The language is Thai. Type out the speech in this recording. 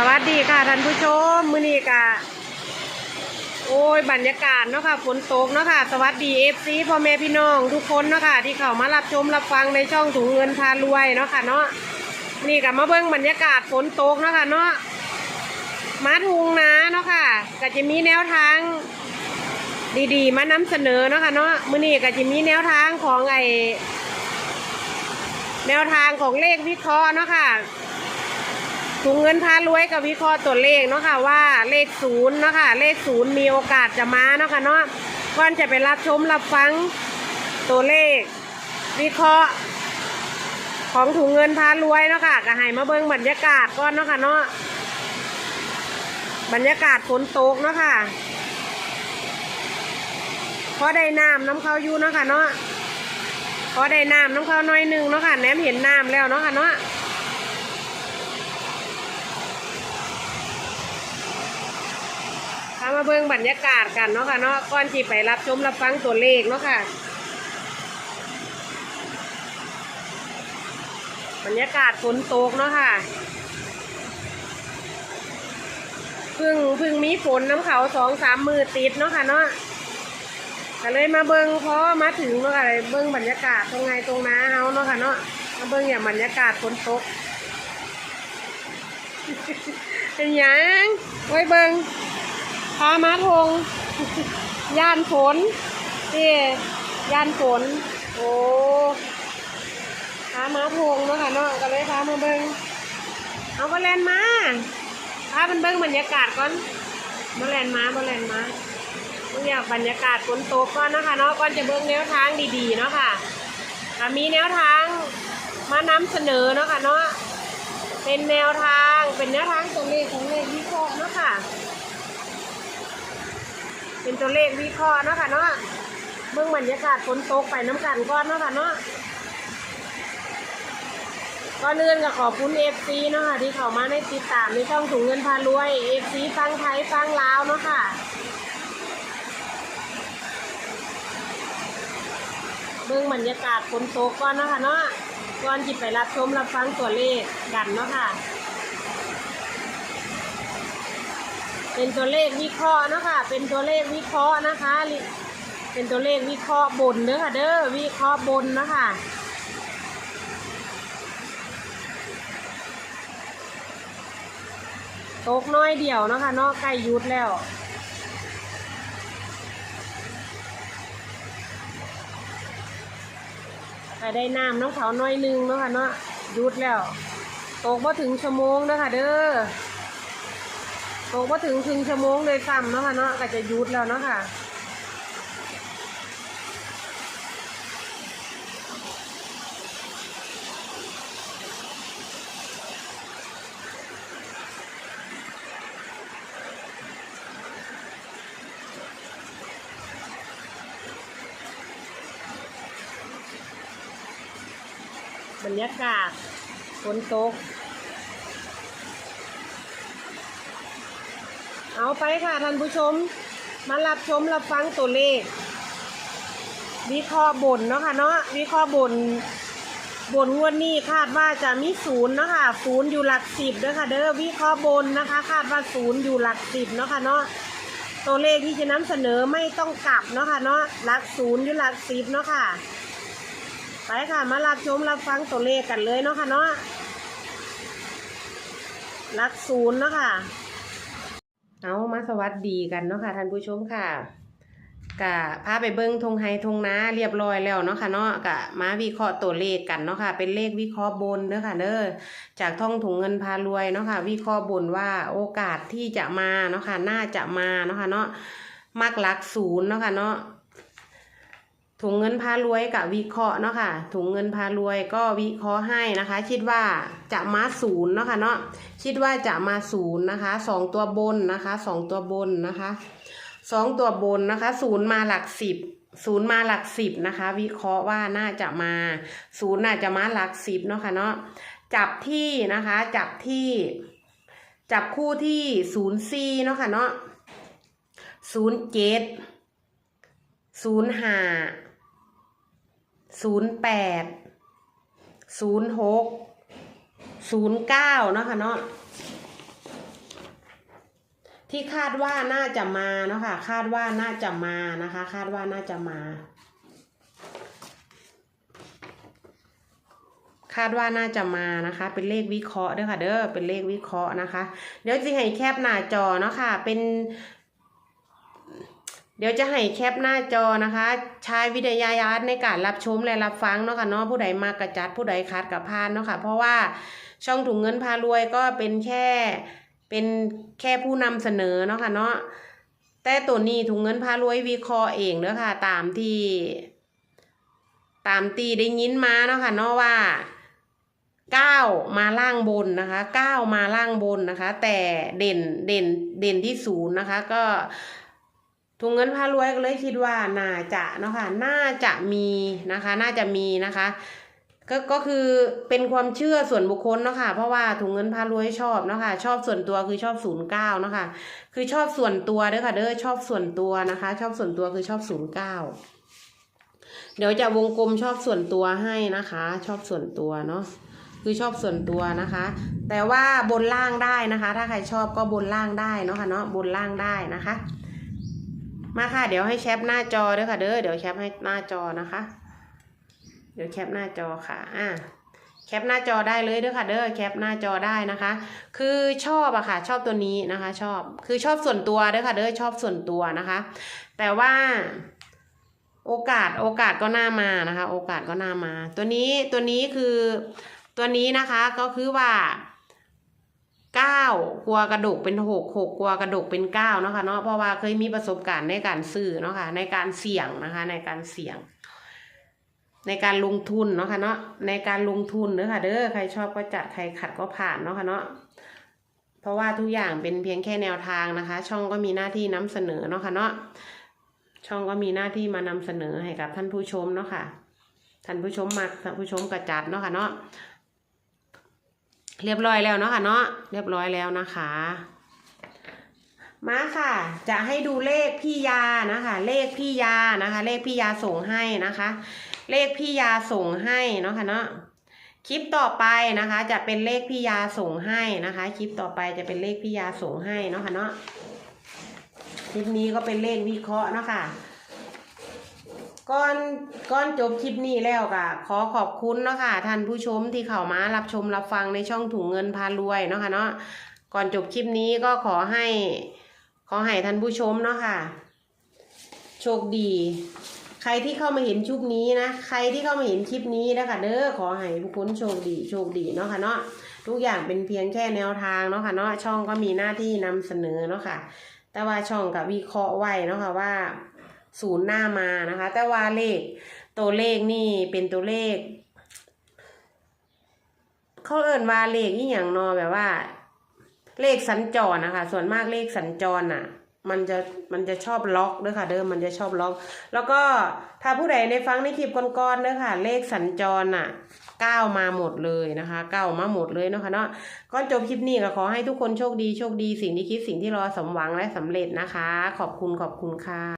สวัสดีค่ะท่านผู้ชมมื้อนี้กะโอ้ยบรรยากาศเนาะค่ะฝนตกเนาะค่ะ สวัสดีเอฟซีพ่อแม่พี่น้องทุกคนเนาะค่ะ ที่เข้ามารับชมรับฟังในช่องถุงเงินพารวยเนาะค่ะเนาะนี่กับมาเบิ่งบรรยากาศฝนตกเนาะค่ะเนาะมาทุงนะเนาะค่ะก็จะมีแนวทางดีๆ มานำเสนอเนาะค่ะเนาะมื้อนี้ก็จะมีแนวทางของไอแนวทางของเลขวิเคราะห์เนาะค่ะ ถุงเงินพารวยกับวิเคราะห์ตัวเลขเนาะค่ะว่าเลขศูนย์เนาะค่ะเลขศูนย์มีโอกาสจะมาเนาะค่ะเนาะก่อนจะไปรับชมรับฟังตัวเลข วิเคราะห์ ของถุงเงินพารวยเนาะค่ะก็ให้มาเบิ่งบรรยากาศก่อนเนาะค่ะเนาะบรรยากาศฝนตกเนาะค่ะพอได้น้ำน้ำเขาอยู่เนาะค่ะเนาะพอได้น้ำน้ำเขาน้อยหนึ่งเนาะค่ะแหนมเห็นน้ำแล้วเนาะค่ะเนาะ พา มาเบิ่งบรรยากาศกันเนาะค่ะเนาะก่อนที่ไปรับชมรับฟังตัวเลขเนาะค่ะ บรรยากาศฝนตกเนาะค่ะพึ่งพึ่งมีฝนน้ำเขาสองสามมือติดเนาะค่ะเนาะก็เลยมาเบิ่งพอมาถึงเนาะค่ะเลยเบิ่งบรรยากาศตรงไงตรงน้าเฮาเนาะค่ะเนาะมาเบิ่งอย่างบรรยากาศฝนตกเป็นยังไว้เบิ่ง พามาทง ย่านฝนนี่ย่านฝน โอ้พามาทงเนาะค่ะเนาะก็เลยพามาเบิงเอาบอลแลนมาพามันเบิงบรรยากาศก่อนบอลแลนมาบอลแลนมาต้องอยากบรรยากาศฝนตกก่อนนะคะเนาะก่อนจะเบิงแนวทางดีๆเนาะค่ะมีแนวทางมานำเสนอเนาะค่ะเนาะเป็นแนวทางเป็นแนวทางตัวเลขของเลขวิเคราะห์เนาะค่ะ เป็นตัวเลขวิเคราะห์เนาะค่ะเนาะเบื้องบรรยากาศฝนตกไปน้ำกันก่อนเนาะค่ะเนาะก่อนอื่นก็ขอบคุณเอฟซีเนาะค่ะที่เข้ามาในติดตามในช่องถุงเงินพารวยเอฟซีฟังไทยฟังลาวเนาะค่ะเบื้องบรรยากาศฝนตกก่อนเนาะค่ะเนาะก่อนที่ไปรับชมรับฟังตัวเลขกันเนาะค่ะ เป็นตัวเลขวิเคราะห์นะคะเป็นตัวเลขวิเคราะห์นะคะ เป็นตัวเลขวิเคราะห์บนเด้อค่ะเด้อวิเคราะห์บนนะคะตกน้อยเดียวเนาะคะเนาะใกล้ยุดแล้วไปได้น้ำน้องเขาน้อยนึงเนาะค่ะเนาะยุดแล้ว ตกมาถึงชั่วโมงเนาะคะเด้อ ตกมาถึงครึ่งชั่วโมงเลยซ้ำเนาะค่ะเนาะก็จะยุดแล้วเนาะค่ะบรรยากาศฝนตก เอาไปค่ะท่านผู้ชม มารับชมรับฟังตัวเลข วิเคราะห์บนเนาะค่ะเนาะวิเคราะห์บน บนงวดนี้คาดว่าจะมีศูนย์เนาะค่ะศูนย์อยู่หลักสิบเด้อค่ะเด้อวิเคราะห์บนนะคะ คาดว่าศูนย์อยู่หลักสิบเนาะค่ะเนาะตัวเลขที่จะนำเสนอไม่ต้องกลับเนาะค่ะเนาะหลักศูนย์อยู่หลักสิบเนาะค่ะ ไปค่ะมารับชมรับฟังตัวเลขกันเลยเนาะค่ะเนาะหลักศูนย์เนาะค่ะ เอามาสวัสดีกันเนาะค่ะท่านผู้ชมค่ะกะพาไปเบิ้งทงไฮทงนาเรียบร้อยแล้วเนาะค่ะเนาะกะมาวิเคราะห์ตัวเลขกันเนาะค่ะ เป็นเลขวิเคราะห์บนเนาะค่ะเน้อจากท่องถุงเงินพารวยเนาะค่ะ วิเคราะห์บนว่าโอกาสที่จะมาเนาะค่ะน่าจะมาเนาะค่ะเนาะมักหลักศูนย์เนาะค่ะเนาะ ถุงเงินพารวยกับวิเคราะห์เนาะค่ะ ถุงเงินพารวยก็วิเคราะห์ให้นะคะ คิดว่าจะมาศูนย์เนาะค่ะเนาะคิดว่าจะมาศูนย์นะคะสองตัวบนนะคะสองตัวบนนะคะสองตัวบนนะคะศูนย์มาหลักสิบศูนย์มาหลักสิบนะคะ วิเคราะห์ว่าน่าจะมาศูนย์น่าจะมาหลักสิบเนาะค่ะเนาะจับที่นะคะ จับที่ จับคู่ที่ศูนย์สี่เนาะค่ะเนาะศูนย์เจ็ดศูนย์ห้า ศูนย์แปดศูนย์หกศูนย์เก้าเนาะค่ะเนาะที่คาดว่าน่าจะมาเนาะค่ะ คาดว่าน่าจะมานะคะ คาดว่าน่าจะมา คาดว่าน่าจะมานะคะ เป็นเลขวิเคราะห์เด้อค่ะ เด้อเป็นเลขวิเคราะห์นะคะ เดี๋ยวจะให้แคปหน้าจอเนาะค่ะ เป็น เดี๋ยวจะให้แคปหน้าจอนะคะ ใช้วิทยาญาณในการรับชมและรับฟังเนาะค่ะเนาะผู้ใดมากระจัดผู้ใดคัดกับพานเนาะค่ะ เพราะว่าช่องถุงเงินพารวยก็เป็นแค่เป็นแค่ผู้นำเสนอเนาะค่ะเนาะแต่ตัวนี้ถุงเงินพารวยวิเคราะห์เองเด้อค่ะ ตามที่ ตามตีได้ยินมาเนาะค่ะเนาะว่าเก้ามาล่างบนนะคะเก้ามาล่างบนนะคะ แต่เด่นเด่นเด่นที่ศูนย์นะคะ ก็ ถุงเงินพารวยก็เลยคิดว่าน่าจะเนาะค่ะน่าจะมีนะคะ น่าจะมีนะคะ ก็ก็คือเป็นความเชื่อส่วนบุคคลเนาะค่ะเพราะว่าถุงเงินพารวยชอบเนาะค่ะชอบส่วนตัวคือชอบศูนย์เก้าเนาะค่ะคือชอบส่วนตัวเด้อค่ะเด้อชอบส่วนตัวนะคะ ชอบส่วนตัวคือชอบศูนย์เก้าเดี๋ยวจะวงกลมชอบส่วนตัวให้นะคะ ชอบส่วนตัวเนาะคือชอบส่วนตัวนะคะ แต่ว่าบนล่างได้นะคะ ถ้าใครชอบก็บนล่างได้เนาะค่ะเนาะบนล่างได้นะคะ มาค่ะ เดี๋ยวให้แคปหน้าจอเด้อค่ะ เด้อเดี๋ยวแคปให้หน้าจอนะคะ เดี๋ยวแคปหน้าจอค่ะอ่าแคปหน้าจอได้เลยเด้อค่ะเด้อแคปหน้าจอได้นะคะ คือชอบอะค่ะ ชอบตัวนี้นะคะ ชอบคือชอบส่วนตัวเด้อค่ะเด้อชอบส่วนตัวนะคะ แต่ว่าโอกาสโอกาสก็น่ามานะคะ โอกาสก็น่ามา ตัวนี้ตัวนี้คือตัวนี้นะคะก็คือว่า เก้ากลัวกระดกเป็นหกหกกลัวกระดกเป็นเก้าเนาะค่ะเนาะเพราะว่าเคยมีประสบการณ์ในการซื้อเนาะค่ะในการเสี่ยงนะคะในการเสี่ยง ในการลงทุนเนาะค่ะเนาะในการลงทุนเด้อค่ะเด้อใครชอบก็จัดใครขัดก็ผ่านเนาะค่ะเนาะเพราะว่าทุกอย่างเป็นเพียงแค่แนวทางนะคะ ช่องก็มีหน้าที่นำเสนอเนาะค่ะเนาะช่องก็มีหน้าที่มานำเสนอให้กับท่านผู้ชมเนาะค่ะท่านผู้ชมมักท่านผู้ชมกระจัดเนาะค่ะเนาะ เรียบร้อยแล้วเนาะค่ะเนาะเรียบร้อยแล้วนะคะ มาค่ะ จะให้ดูเลขพี่ยานะคะ เลขพี่ยานะคะ เลขพี่ยาส่งให้นะคะ เลขพี่ยาส่งให้เนาะค่ะเนาะคลิปต่อไปนะคะ จะเป็นเลขพี่ยาส่งให้นะคะ คลิปต่อไปจะเป็นเลขพี่ยาส่งให้เนาะค่ะเนาะคลิปนี้ก็เป็นเลขวิเคราะห์เนาะค่ะ ก่อนก่อนจบคลิปนี้แล้วก็ขอขอบคุณเนาะค่ะท่านผู้ชมที่เข้ามารับชมรับฟังในช่องถุงเงินพารวยเนาะค่ะเนาะก่อนจบคลิปนี้ก็ขอให้ขอให้ท่านผู้ชมเนาะค่ะ โชคดี ใครที่เข้ามาเห็นชุปนี้นะใครที่เข้ามาเห็นคลิปนี้นะคะเด้อขอให้ทุกคนโชคดีโชคดีเนาะค่ะเนาะทุกอย่างเป็นเพียงแค่แนวทางเนาะค่ะเนาะช่องก็มีหน้าที่นำเสนอเนาะค่ะ แต่ว่าช่องกับวิเคราะห์ไว้เนาะค่ะว่า ศูนย์หน้ามานะคะ แต่ว่าเลข ตัวเลขนี่เป็นตัวเลข เขาเอิ่นว่าเลขนี่อย่างนอแบบว่า เลขสัญจรนะคะ ส่วนมากเลขสัญจรน่ะ มันจะมันจะชอบล็อกด้วยค่ะ เดิมมันจะชอบล็อก แล้วก็ถ้าผู้ใดในฟังในคลิปก่อนๆด้อค่ะ เลขสัญจรน่ะก้าวมาหมดเลยนะคะก้าวมาหมดเลยเนาะค่ะเนาะก่อนจบคลิปนี้ก็ขอให้ทุกคนโชคดีโชคดีสิ่งที่คิดสิ่งที่รอสมหวังและสำเร็จนะคะ ขอบคุณขอบคุณค่ะ